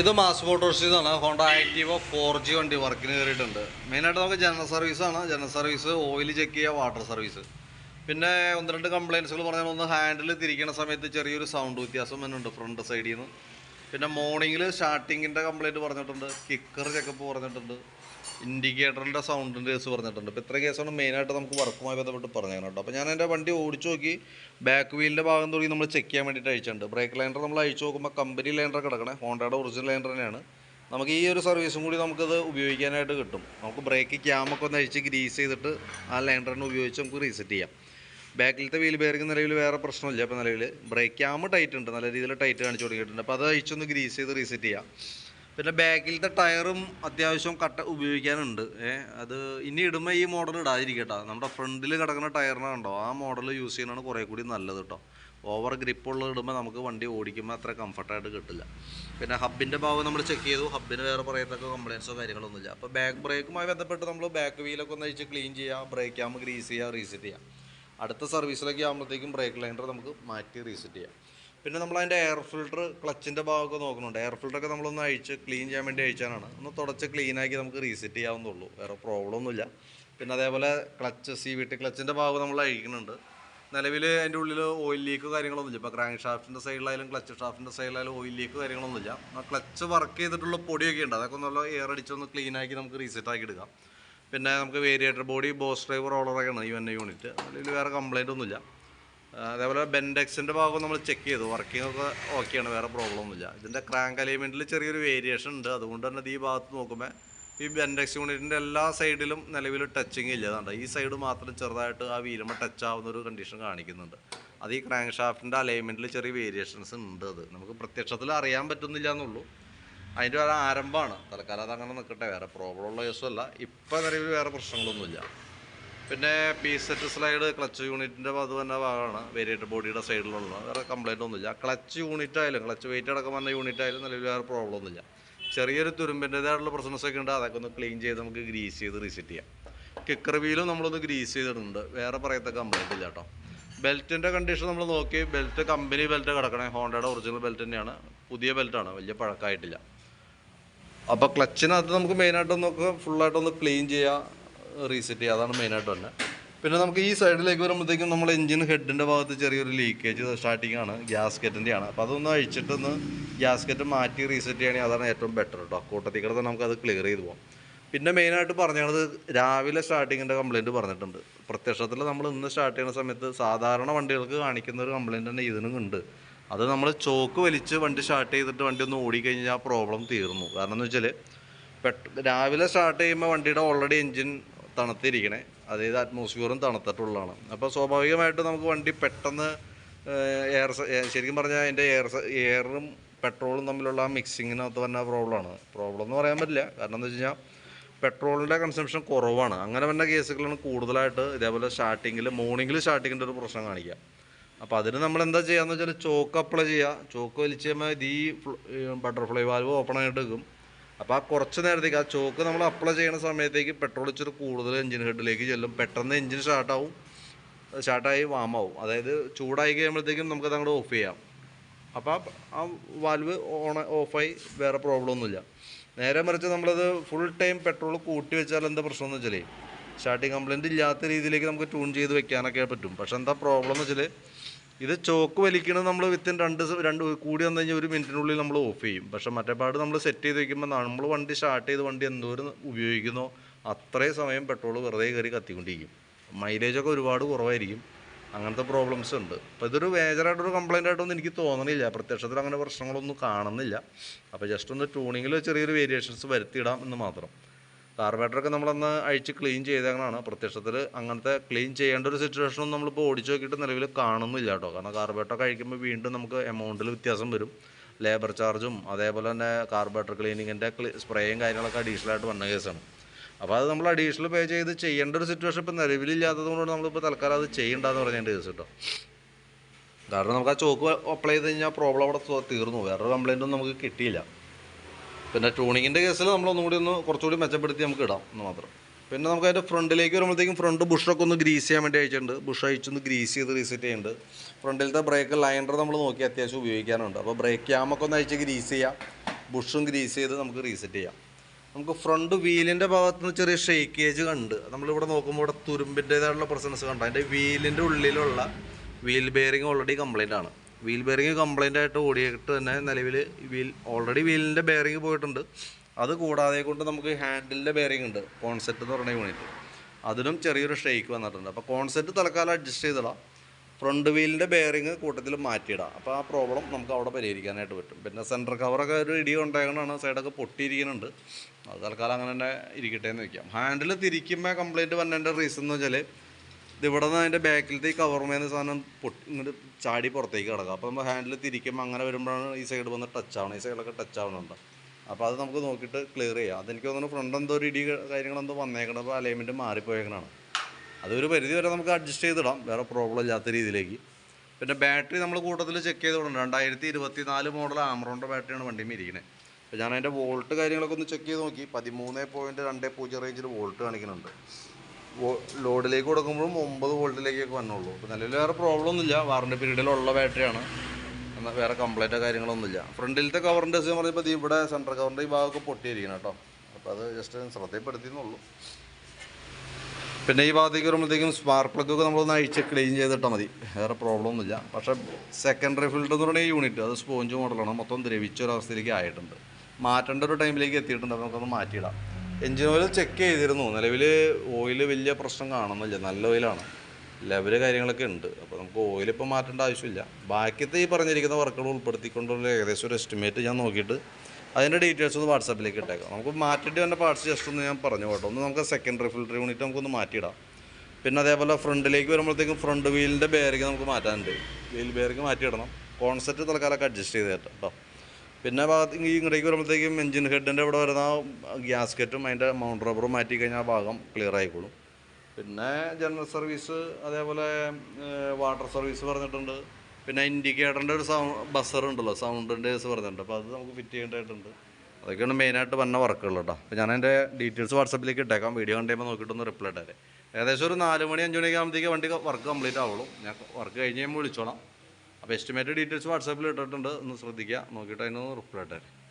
ഇത് മാസ് മോട്ടോഴ്സിൽ നിന്നാണ് Honda Activa four G വണ്ടി വർക്കിന് കയറിയിട്ടുണ്ട് മെയിനായിട്ട് നമുക്ക് ജനറൽ സർവീസാണ് ജനറൽ സർവീസ് ഓയിൽ ചെക്ക് ചെയ്യുക വാട്ടർ സർവീസ് പിന്നെ ഒന്ന് രണ്ട് കംപ്ലയിൻസുകൾ പറഞ്ഞാൽ ഒന്ന് ഹാൻഡിൽ തിരിക്കുന്ന സമയത്ത് ചെറിയൊരു സൗണ്ട് വ്യത്യാസം വരുന്നുണ്ട് ഫ്രണ്ട് സൈഡിൽ നിന്ന് പിന്നെ മോർണിംഗിൽ സ്റ്റാർട്ടിങ്ങിന്റെ കംപ്ലയിന്റ് പറഞ്ഞിട്ടുണ്ട്. കിക്കർ ചെക്കപ്പ് പറഞ്ഞിട്ടുണ്ട്. ഇൻഡിക്കേറ്ററിന്റെ സൗണ്ടിന്റെ കേസ് പറഞ്ഞിട്ടുണ്ട്. ഇപ്പോൾ ഇത്ര കേസാണ് മെയിനായിട്ട് നമുക്ക് വർക്കുമായി ബന്ധപ്പെട്ട് പറഞ്ഞു കേട്ടോ. അപ്പോൾ ഞാൻ എന്റെ വണ്ടി ഓടിച്ചു നോക്കി ബാക്ക് വീലിന്റെ ഭാഗം തുടങ്ങി നമ്മൾ ചെക്ക് ചെയ്യാൻ വേണ്ടിയിട്ട് അയച്ചിട്ടുണ്ട്. ബ്രേക്ക് ലൈൻഡർ നമ്മൾ അയച്ചു നോക്കുമ്പോൾ കമ്പനി ലൈൻഡർ കിടക്കണേ ഹോണ്ടയുടെ ഒറിജിനൽ ലൈൻഡർ തന്നെയാണ്. നമുക്ക് ഈ ഒരു സർവീസും കൂടി നമുക്കത് ഉപയോഗിക്കാനായിട്ട് കിട്ടും. നമുക്ക് ബ്രേക്ക് ക്യാമൊക്കെ ഒന്ന് അഴിച്ച് ഗ്രീസ് ചെയ്തിട്ട് ആ ലൈൻഡറിനെ ഉപയോഗിച്ച് നമുക്ക് റീസെറ്റ് ചെയ്യാം. ബാക്കിലത്തെ വീൽ ബെയറിംഗ് നിലവിൽ വേറെ പ്രശ്നമില്ല. അപ്പോൾ നിലവിൽ ബ്രേക്ക് ക്യാമ് ടൈറ്റ് ഉണ്ട്. നല്ല രീതിയിൽ ടൈറ്റ് കാണിച്ചു തുടങ്ങിയിട്ടുണ്ട് അപ്പോൾ അത് അഴിച്ചൊന്ന് ഗ്രീസ് ചെയ്ത് റീസെറ്റ് ചെയ്യാം. പിന്നെ ബാക്കിലത്തെ ടയറും അത്യാവശ്യം കട്ട ഉപയോഗിക്കാനുണ്ട്. ഏഹ് അത് ഇനി ഇടുമ്പോൾ ഈ മോഡൽ ഇടാതിരിക്കട്ടോ. നമ്മുടെ ഫ്രണ്ടിൽ കിടക്കുന്ന ടയറിനെ ആ മോഡൽ യൂസ് ചെയ്യുന്നതാണ് കുറേ കൂടി നല്ലത് കേട്ടോ ഓവർ ഗ്രിപ്പുള്ള ഇടുമ്പോൾ നമുക്ക് വണ്ടി ഓടിക്കുമ്പോൾ അത്ര കംഫർട്ടായിട്ട് കിട്ടില്ല. പിന്നെ ഹബിന്റെ ഭാഗം നമ്മൾ ചെക്ക് ചെയ്തു. ഹബിന് വേറെ പറയത്തക്ക കംപ്ലയിൻസോ കാര്യങ്ങളൊന്നുമില്ല. അപ്പോൾ ബാക്ക് ബ്രേക്കുമായി ബന്ധപ്പെട്ട് നമ്മൾ ബാക്ക് വീലൊക്കെ ഒന്ന് അഴിച്ച് ക്ലീൻ ചെയ്യുക ബ്രേക്ക് ആകുമ്പോൾ ഗ്രീസ് ചെയ്യുക റീസെറ്റ് ചെയ്യുക അടുത്ത സർവീസിലൊക്കെ ആകുമ്പോഴത്തേക്കും ബ്രേക്ക് ലൈൻഡർ നമുക്ക് മാറ്റി റീസെറ്റ് ചെയ്യാം. പിന്നെ നമ്മൾ അതിന്റെ എയർ ഫിൽട്ടർ ക്ലച്ചിന്റെ ഭാഗമൊക്കെ നോക്കുന്നുണ്ട്. എയർ ഫിൽട്ടറൊക്കെ നമ്മളൊന്ന് അഴിച്ച് ക്ലീൻ ചെയ്യാൻ വേണ്ടി അഴിച്ചാനാണ് ഒന്ന് തുടച്ച് ക്ലീനാക്കി നമുക്ക് റീസെറ്റ് ചെയ്യാവുന്നുള്ളൂ വേറെ പ്രോബ്ലം ഒന്നുമില്ല. പിന്നെ അതേപോലെ ക്ലച്ച് സി വി ടി ക്ലച്ചിന്റെ ഭാഗം നമ്മൾ അഴിക്കുന്നുണ്ട്. നിലവിൽ അതിന്റെ ഉള്ളിൽ ഓയിൽ ലീക്ക് കാര്യങ്ങളൊന്നുമില്ല. ഇപ്പോൾ ക്രാങ്ക് ഷാഫ്റ്റിന്റെ സൈഡിലായാലും ക്ലച്ച് ഷാഫ്റ്റിന്റെ സൈഡിലായാലും ഓയിൽ ലീക്ക് കാര്യങ്ങളൊന്നുമില്ല. ആ ക്ലച്ച് വർക്ക് ചെയ്തിട്ടുള്ള പൊടിയൊക്കെ ഉണ്ട്. അതൊക്കെ നല്ല എയർ അടിച്ചൊന്ന് ക്ലീനാക്കി നമുക്ക് റീസെറ്റ് ആക്കി എടുക്കാം. പിന്നെ നമുക്ക് വേരിയേറ്റർ ബോഡി ബോസ് ഡ്രൈവർ റോളറൊക്കെയാണ് ഈ വന്ന യൂണിറ്റ് അതിൽ വേറെ കംപ്ലൈന്റ് ഒന്നുമില്ല. അതേപോലെ ബെൻഡെക്സിന്റെ ഭാഗം നമ്മൾ ചെക്ക് ചെയ്തു. വർക്കിംഗ് ഒക്കെ ഓക്കെയാണ് വേറെ പ്രോബ്ലം ഒന്നുമില്ല. ഇതിന്റെ ക്രാങ്ക് അലൈൻമെന്റിൽ ചെറിയൊരു വേരിയേഷൻ ഉണ്ട്. അതുകൊണ്ട് തന്നെ ഈ ഭാഗത്ത് നോക്കുമ്പോൾ ഈ ബെൻഡെക്സ് യൂണിറ്റിന്റെ എല്ലാ സൈഡിലും നിലവിൽ ടച്ചിങ് ഇല്ല. അതുകൊണ്ട് ഈ സൈഡ് മാത്രം ചെറുതായിട്ട് ആ വീരമ ടച്ച് ആവുന്ന ഒരു കണ്ടീഷൻ കാണിക്കുന്നുണ്ട്. അത് ഈ ക്രാങ്ക് ഷാഫ്റ്റിന്റെ അലൈൻമെന്റിൽ ചെറിയ വേരിയേഷൻസ് ഉണ്ട് അത്. നമുക്ക് പ്രത്യക്ഷത്തിൽ അറിയാൻ പറ്റുന്നില്ല എന്നുള്ളൂ. അതിന്റെ ഒരു ആരംഭമാണ്. തൽക്കാലം അത് അങ്ങനെ നിൽക്കട്ടെ വേറെ പ്രോബ്ലം ഉള്ള കേസല്ല ഇപ്പം നിലവിൽ വേറെ പ്രശ്നങ്ങളൊന്നുമില്ല. പിന്നെ പി സെറ്റ് സ്ലൈഡ് ക്ലച്ച് യൂണിറ്റിന്റെ അത് തന്നെ ഭാഗമാണ്. വേരിയേറ്റർ ബോഡിയുടെ സൈഡിലുള്ള വേറെ കംപ്ലൈന്റ് ഒന്നുമില്ല. ക്ലച്ച് യൂണിറ്റ് ആയാലും ക്ലച്ച് വെയിറ്റ് അടക്കം വന്ന യൂണിറ്റ് ആയാലും നിലവിൽ വേറെ പ്രോബ്ലം ഒന്നുമില്ല. ചെറിയൊരു തുരുമ്പിന്റെതായിട്ടുള്ള പ്രശ്നസൊക്കെ ഉണ്ട്. അതൊക്കെ ഒന്ന് ക്ലീൻ ചെയ്ത് നമുക്ക് ഗ്രീസ് ചെയ്ത് റീസെറ്റ് ചെയ്യാം. കിക്കർ വീലും നമ്മളൊന്ന് ഗ്രീസ് ചെയ്തിട്ടുണ്ട് വേറെ പറയത്തെ കംപ്ലൈന്റ് ഇല്ല കേട്ടോ. ബെൽറ്റിന്റെ കണ്ടീഷൻ നമ്മൾ നോക്കി. ബെൽറ്റ് കമ്പനി ബെൽറ്റ് കിടക്കണേ. ഹോണ്ടയുടെ ഒറിജിനൽ ബെൽറ്റ് തന്നെയാണ്. പുതിയ ബെൽറ്റാണ് വലിയ പഴക്കമായിട്ടില്ല. അപ്പോൾ ക്ലച്ചിനകത്ത് നമുക്ക് മെയിനായിട്ടൊന്നൊക്കെ ഫുള്ളായിട്ടൊന്ന് ക്ലീൻ ചെയ്യുക റീസെറ്റ് ചെയ്യുക. അതാണ് മെയിനായിട്ട് തന്നെ പിന്നെ നമുക്ക് ഈ സൈഡിലേക്ക് വരുമ്പോഴത്തേക്കും നമ്മൾ എഞ്ചിൻ ഹെഡിന്റെ ഭാഗത്ത് ചെറിയൊരു ലീക്കേജ് സ്റ്റാർട്ടിംഗ് ആണ് ഗ്യാസ്കറ്റിന്റെ ആണ് അപ്പോൾ അതൊന്ന് അഴിച്ചിട്ടൊന്ന് ഗ്യാസ്കറ്റ് മാറ്റി റീസെറ്റ് ചെയ്യുകയാണെങ്കിൽ അതാണ് ഏറ്റവും ബെറ്റർ കേട്ടോ കൂട്ടത്തിൽ കിടന്ന് നമുക്കത് ക്ലിയർ ചെയ്ത് പോകാം പിന്നെ മെയിനായിട്ട് പറഞ്ഞത് രാവിലെ സ്റ്റാർട്ടിങ്ങിന്റെ കംപ്ലയിന്റ് പറഞ്ഞിട്ടുണ്ട്. പ്രത്യക്ഷത്തിൽ നമ്മൾ ഇന്ന് സ്റ്റാർട്ട് ചെയ്യുന്ന സമയത്ത് സാധാരണ വണ്ടികൾക്ക് കാണിക്കുന്ന ഒരു കംപ്ലയിന്റ് തന്നെ ഇതിനും ഉണ്ട്. അത് നമ്മൾ ചോക്ക് വലിച്ച് വണ്ടി സ്റ്റാർട്ട് ചെയ്തിട്ട് വണ്ടി ഒന്ന് ഓടിക്കഴിഞ്ഞാൽ ആ പ്രോബ്ലം തീർന്നു. കാരണം എന്ന് വെച്ചാൽ പെട്ട രാവിലെ സ്റ്റാർട്ട് ചെയ്യുമ്പോൾ വണ്ടിയുടെ ഓൾറെഡി എൻജിൻ തണുത്തിരിക്കണേ. അതായത് അറ്റ്മോസ്ഫിയറും തണുത്തിട്ടുള്ളതാണ്. അപ്പോൾ സ്വാഭാവികമായിട്ട് നമുക്ക് വണ്ടി പെട്ടെന്ന് എയർ ശരിക്കും പറഞ്ഞാൽ അതിന്റെ എയർ എയറും പെട്രോളും തമ്മിലുള്ള ആ മിക്സിങ്ങിനകത്ത് വന്ന പ്രോബ്ലമാണ് പ്രോബ്ലം എന്ന് പറയാൻ പറ്റില്ല. കാരണം എന്താ വെച്ച് കഴിഞ്ഞാൽ പെട്രോളിന്റെ കൺസംഷൻ കുറവാണ്. അങ്ങനെ വന്ന കേസുകളാണ് കൂടുതലായിട്ട് ഇതേപോലെ സ്റ്റാർട്ടിങ്ങിൽ മോർണിംഗിൽ സ്റ്റാർട്ടിങ്ങിന്റെ ഒരു പ്രശ്നം കാണിക്കുക അപ്പോൾ അതിന് നമ്മൾ എന്താ ചെയ്യുക എന്ന് വെച്ചാൽ ചോക്ക് അപ്ലൈ ചെയ്യുക ചോക്ക് വലിച്ച് കഴിയുമ്പോൾ ഈ ബട്ടർഫ്ലൈ വാൽവ് ഓപ്പൺ ആയിട്ട് വെക്കും അപ്പോൾ ആ കുറച്ച് നേരത്തേക്ക് ആ ചോക്ക് നമ്മൾ അപ്ലൈ ചെയ്യുന്ന സമയത്തേക്ക് പെട്രോൾ ഇച്ചിരി കൂടുതൽ എഞ്ചിൻ ഹെഡിലേക്ക് ചെല്ലും. പെട്ടെന്ന് എഞ്ചിൻ സ്റ്റാർട്ടാവും സ്റ്റാർട്ടായി വാമാവും അതായത് ചൂടായി കഴിയുമ്പോഴത്തേക്കും നമുക്കത് അങ്ങോട്ട് ഓഫ് ചെയ്യാം. അപ്പോൾ ആ വാൽവ് ഓൺ ഓഫായി വേറെ പ്രോബ്ലം ഒന്നുമില്ല. നേരെ മറിച്ച് നമ്മളത് ഫുൾ ടൈം പെട്രോൾ കൂട്ടി വെച്ചാൽ എന്താ പ്രശ്നം എന്ന് വെച്ചാൽ സ്റ്റാർട്ടിങ് കംപ്ലൈന്റ് ഇല്ലാത്ത രീതിയിലേക്ക് നമുക്ക് ട്യൂൺ ചെയ്ത് വെക്കാനൊക്കെ പറ്റും. പക്ഷെ എന്താ പ്രോബ്ലം എന്ന് വെച്ചാൽ ഇത് ചോക്ക് വലിക്കണത് നമ്മൾ വിത്തിൻ രണ്ട് രണ്ട് കൂടി വന്നു കഴിഞ്ഞാൽ ഒരു മിനിറ്റിനുള്ളിൽ നമ്മൾ ഓഫ് ചെയ്യും. പക്ഷേ മറ്റേ പാട് നമ്മൾ സെറ്റ് ചെയ്ത് വെക്കുമ്പോൾ നമ്മൾ വണ്ടി സ്റ്റാർട്ട് ചെയ്ത് വണ്ടി എന്തോരം ഉപയോഗിക്കുന്നോ അത്രയും സമയം പെട്രോൾ വെറുതെ കയറി കത്തിക്കൊണ്ടിരിക്കും. മൈലേജൊക്കെ ഒരുപാട് കുറവായിരിക്കും. അങ്ങനത്തെ പ്രോബ്ലംസ് ഉണ്ട്. അപ്പോൾ ഇതൊരു മേജറായിട്ടൊരു കംപ്ലൈന്റ് ആയിട്ടൊന്നും എനിക്ക് തോന്നണില്ല. പ്രത്യക്ഷത്തിൽ അങ്ങനെ പ്രശ്നങ്ങളൊന്നും കാണുന്നില്ല. അപ്പോൾ ജസ്റ്റ് ഒന്ന് ട്യൂണിങ്ങിൽ ചെറിയൊരു വേരിയേഷൻസ് വരുത്തിയിടാം എന്ന് മാത്രം. കാർബേറ്ററൊക്കെ നമ്മളന്ന് അഴിച്ച് ക്ലീൻ ചെയ്തേക്കണതാണ്. പ്രത്യക്ഷത്തിൽ അങ്ങനത്തെ ക്ലീൻ ചെയ്യേണ്ട ഒരു സിറ്റുവേഷനും നമ്മളിപ്പോൾ ഓടിച്ചു നോക്കിയിട്ട് നിലവിൽ കാണുന്നില്ല കേട്ടോ. കാരണം കാർബേറ്ററൊക്കെ അഴിക്കുമ്പോൾ വീണ്ടും നമുക്ക് എമൗണ്ടിൽ വ്യത്യാസം വരും. ലേബർ ചാർജും അതേപോലെ തന്നെ കാർബേറ്റർ ക്ലീനിങ്ങിന്റെ സ്പ്രേയും കാര്യങ്ങളൊക്കെ അഡീഷണൽ ആയിട്ട് വന്ന കേസാണ്. അപ്പോൾ അത് നമ്മൾ അഡീഷണൽ പേ ചെയ്ത് ചെയ്യേണ്ട ഒരു സിറ്റുവേഷൻ ഇപ്പോൾ നിലവിലില്ലാത്തത് കൊണ്ട് നമ്മളിപ്പോൾ തൽക്കാലം അത് ചെയ്യണ്ടെന്ന് പറഞ്ഞതിന്റെ കേസ് കേട്ടോ. കാരണം നമുക്ക് ആ ചോക്ക് അപ്ലൈ ചെയ്ത് കഴിഞ്ഞാൽ പ്രോബ്ലം അവിടെ തീർന്നു. വേറൊരു കംപ്ലയിന്റൊന്നും നമുക്ക് കിട്ടിയില്ല. പിന്നെ ട്യൂണിങ്ങിന്റെ കേസിൽ നമ്മളൊന്നും കൂടി ഒന്ന് കുറച്ചുകൂടി മെച്ചപ്പെടുത്തി നമുക്ക് ഇടാം എന്ന് മാത്രം. പിന്നെ നമുക്ക് അതിന്റെ ഫ്രണ്ടിലേക്ക് വരുമ്പോഴത്തേക്കും ഫ്രണ്ട് ബുഷൊക്കെ ഒന്ന് ഗ്രീസ് ചെയ്യാൻ വേണ്ടി അയച്ചിട്ടുണ്ട്. ബുഷ് അയച്ചൊന്ന് ഗ്രീസ് ചെയ്ത് റീസെറ്റ് ചെയ്യുന്നുണ്ട്. ഫ്രണ്ടിലത്തെ ബ്രേക്ക് ലൈൻഡർ നമ്മൾ നോക്കി അത്യാവശ്യം ഉപയോഗിക്കാനുണ്ട്. അപ്പോൾ ബ്രേക്ക് ക്യാമൊക്കെ ഒന്ന് അയച്ച് ഗ്രീസ് ചെയ്യാം. ബുഷും ഗ്രീസ് ചെയ്ത് നമുക്ക് റീസെറ്റ് ചെയ്യാം. നമുക്ക് ഫ്രണ്ട് വീലിന്റെ ഭാഗത്ത് നിന്ന് ചെറിയ ഷേക്കേജ് കണ്ട്. നമ്മളിവിടെ നോക്കുമ്പോൾ ഇവിടെ തുരുമ്പിന്റേതായിട്ടുള്ള പ്രസൻസ് കണ്ട്. അതിന്റെ വീലിന്റെ ഉള്ളിലുള്ള വീൽ ബെയറിങ് ഓൾറെഡി കംപ്ലൈന്റ് ആണ്. വീൽ ബെയറിങ് കംപ്ലൈന്റ് ആയിട്ട് ഓടിയിട്ട് തന്നെ നിലവിൽ വീൽ ഓൾറെഡി വീലിന്റെ ബെയറിങ് പോയിട്ടുണ്ട്. അത് കൂടാതെ കൊണ്ട് നമുക്ക് ഹാൻഡിലിന്റെ ബെയറിങ് ഉണ്ട്. കോൺസെപ്റ്റ് എന്ന് പറഞ്ഞ യൂണിറ്റ് അതിനും ചെറിയൊരു ഷെയ്ക്ക് വന്നിട്ടുണ്ട്. അപ്പോൾ കോൺസെപ്റ്റ് തൽക്കാലം അഡ്ജസ്റ്റ് ചെയ്തിടാം ഫ്രണ്ട് വീലിന്റെ ബെയറിങ് കൂട്ടത്തിൽ മാറ്റിയിടാം. അപ്പോൾ ആ പ്രോബ്ലം നമുക്ക് അവിടെ പരിഹരിക്കാനായിട്ട് പറ്റും. പിന്നെ സെന്റർ കവറൊക്കെ ഒരു ഇടി ഉണ്ടായതുകൊണ്ടാണ് സൈഡൊക്കെ പൊട്ടിയിരിക്കുന്നുണ്ട്. അത് തൽക്കാലം അങ്ങനെ തന്നെ ഇരിക്കട്ടെ എന്ന് വയ്ക്കാം ഹാൻഡിൽ തിരിക്കുമ്പോൾ കംപ്ലൈന്റ് വന്നതിന്റെ റീസൺ എന്ന് വെച്ചാൽ ഇവിടെ നിന്ന് അതിന്റെ ബാക്കിലത്തെ ഈ കവർമേന്ന് സാധനം പൊട്ടി ഇങ്ങോട്ട് ചാടി പുറത്തേക്ക് കിടക്കുക അപ്പോൾ നമ്മൾ ഹാൻഡിൽ തിരിക്കുമ്പോൾ അങ്ങനെ വരുമ്പോഴാണ് ഈ സൈഡ് വന്ന് ടച്ച് ആവണം ഈ സൈഡിലൊക്കെ ടച്ച് ആവണുണ്ട്. അപ്പോൾ അത് നമുക്ക് നോക്കിയിട്ട് ക്ലിയർ ചെയ്യാം. അതെനിക്ക് തോന്നുന്നു ഫ്രണ്ട് എന്തോ ഒരു ഇടി കാര്യങ്ങളെന്തോ വന്നേക്കണം. അപ്പോൾ അലൈൻമെന്റ് മാറിപ്പോയേക്കണാണ്. അതൊരു പരിധി വരെ നമുക്ക് അഡ്ജസ്റ്റ് ചെയ്തിടാം. വേറെ പ്രോബ്ലം ഇല്ലാത്ത രീതിയിലേക്ക്. പിന്നെ ബാറ്ററി നമ്മൾ കൂട്ടത്തിൽ ചെക്ക് ചെയ്തിട്ടുണ്ട് രണ്ടായിരത്തി ഇരുപത്തി നാല് മോഡൽ ആമറോണിന്റെ ബാറ്ററിയാണ് വണ്ടിയിൽ ഇരിക്കുന്നത് അപ്പോൾ ഞാൻ അതിന്റെ വോൾട്ട് കാര്യങ്ങളൊക്കെ ഒന്ന് ചെക്ക് ചെയ്ത് നോക്കി. പതിമൂന്ന് പോയിന്റ് രണ്ട് പൂജ്യം റേഞ്ചിൽ വോൾട്ട് കാണിക്കുന്നുണ്ട്. ലോഡിലേക്ക് കൊടുക്കുമ്പോഴും ഒമ്പത് വോൾട്ടിലേക്കൊക്കെ വന്നുള്ളൂ. അപ്പോൾ നിലവിൽ വേറെ പ്രോബ്ലം ഒന്നുമില്ല. വാറണ്ടി പീരീഡിലുള്ള ബാറ്ററിയാണ് എന്നാൽ വേറെ കംപ്ലൈന്റോ കാര്യങ്ങളൊന്നുമില്ല. ഫ്രണ്ടിലത്തെ കവറിന്റെ എന്ന് പറയുമ്പോൾ ഇവിടെ സെൻട്രൽ കവറിന്റെ ഈ ഭാഗമൊക്കെ പൊട്ടിയിരിക്കണം കേട്ടോ. അപ്പോൾ അത് ജസ്റ്റ് ശ്രദ്ധപ്പെടുത്തിയെന്നുള്ളൂ പിന്നെ ഈ ഭാഗത്തേക്ക് വരുമ്പോഴത്തേക്കും സ്പാർക്ക് പ്ലഗ് ഒക്കെ നമ്മളൊന്ന് അഴിച്ച് ക്ലീൻ ചെയ്തിട്ടാൽ മതി. വേറെ പ്രോബ്ലം ഒന്നുമില്ല. പക്ഷേ സെക്കൻഡറി ഫിൽറ്റർ എന്ന് പറയുന്ന യൂണിറ്റ് അത് സ്പോഞ്ച് മോഡലാണ് മൊത്തം ദ്രവിച്ച ഒരവസ്ഥയിലേക്ക് ആയിട്ടുണ്ട്. മാറ്റേണ്ട ഒരു ടൈമിലേക്ക് എത്തിയിട്ടുണ്ട്. നമുക്കൊന്ന് മാറ്റിയിടാം. എഞ്ചിൻ ഓയിൽ ചെക്ക് ചെയ്തിരുന്നു. നിലവിൽ ഓയിൽ വലിയ പ്രശ്നം കാണുന്നില്ല. നല്ല ഓയിലാണ് ലെവൽ കാര്യങ്ങളൊക്കെ ഉണ്ട്. അപ്പോൾ നമുക്ക് ഓയിൽ ഇപ്പോൾ മാറ്റേണ്ട ആവശ്യമില്ല. ബാക്കിയത്തെ ഈ പറഞ്ഞിരിക്കുന്ന വർക്കുകൾ ഉൾപ്പെടുത്തിക്കൊണ്ടുള്ള ഏകദേശം ഒരു എസ്റ്റിമേറ്റ് ഞാൻ നോക്കിയിട്ട് അതിന്റെ ഡീറ്റെയിൽസ് ഒന്ന് വാട്സാപ്പിലേക്ക് ഇട്ടേക്കാം. നമുക്ക് മാറ്റിയിട്ട് തന്നെ പാർട്സ് ജസ്റ്റ് ഒന്ന് ഞാൻ പറഞ്ഞു കേട്ടോ. ഒന്ന് നമുക്ക് സെക്കൻഡറി ഫിൽറ്റർ യൂണിറ്റ് നമുക്കൊന്ന് മാറ്റിയിടാം. പിന്നെ അതേപോലെ ഫ്രണ്ടിലേക്ക് വരുമ്പോഴത്തേക്കും ഫ്രണ്ട് വീലിന്റെ ബെയറിങ് നമുക്ക് മാറ്റാനുണ്ട്. വീൽ ബെയറിങ് മാറ്റിയിടണം. കോൺസെപ്റ്റ് തൽക്കാലമൊക്കെ അഡ്ജസ്റ്റ് ചെയ്ത് കേട്ടോ. പിന്നെ ഭാഗത്ത് ഈ ഇങ്ങോട്ടേക്ക് വരുമ്പോഴത്തേക്കും എഞ്ചിൻ ഹെഡിന്റെ ഇവിടെ വരുന്ന ഗ്യാസ്കറ്റും അതിന്റെ മൗണ്ട് റബ്ബറും മാറ്റി കഴിഞ്ഞാൽ ആ ഭാഗം ക്ലിയർ ആയിക്കോളും. പിന്നെ ജനറൽ സർവീസ് അതേപോലെ വാട്ടർ സർവീസ് പറഞ്ഞിട്ടുണ്ട്. പിന്നെ ഇൻഡിക്കേറ്ററിന്റെ ഒരു സൗണ്ട് ബസർ ഉണ്ടല്ലോ സൗണ്ട് കേസ് പറഞ്ഞിട്ടുണ്ട്. അപ്പോൾ അത് നമുക്ക് ഫിറ്റ് ചെയ്യേണ്ടതായിട്ടുണ്ട്. അതൊക്കെയാണ് മെയിനായിട്ട് വന്ന വർക്കുകൾ കേട്ടോ അപ്പോൾ ഞാൻ അതിന്റെ ഡീറ്റെയിൽസ് വാട്സപ്പിലേക്ക് ഇട്ടേക്കാം. വീഡിയോ കണ്ടുമ്പോൾ നോക്കിയിട്ടൊന്ന് റിപ്ലൈ ഇട്ടേ ഏകദേശം ഒരു നാല് മണി അഞ്ച് മണിയൊക്കെ ആകുമ്പോഴത്തേക്ക് വണ്ടി വർക്ക് കംപ്ലീറ്റ് ആവുള്ളൂ. ഞാൻ വർക്ക് കഴിഞ്ഞ് കഴിയുമ്പോൾ വിളിച്ചോളാം. അപ്പോൾ എസ്റ്റിമേറ്റഡ് ഡീറ്റെയിൽസ് വാട്സാപ്പിൽ ഇട്ടിട്ടുണ്ട്. ഒന്ന് ശ്രദ്ധിക്കുക. നോക്കിയിട്ട് അതിനൊന്ന് റിപ്ലൈ ഇട്ടേരെ.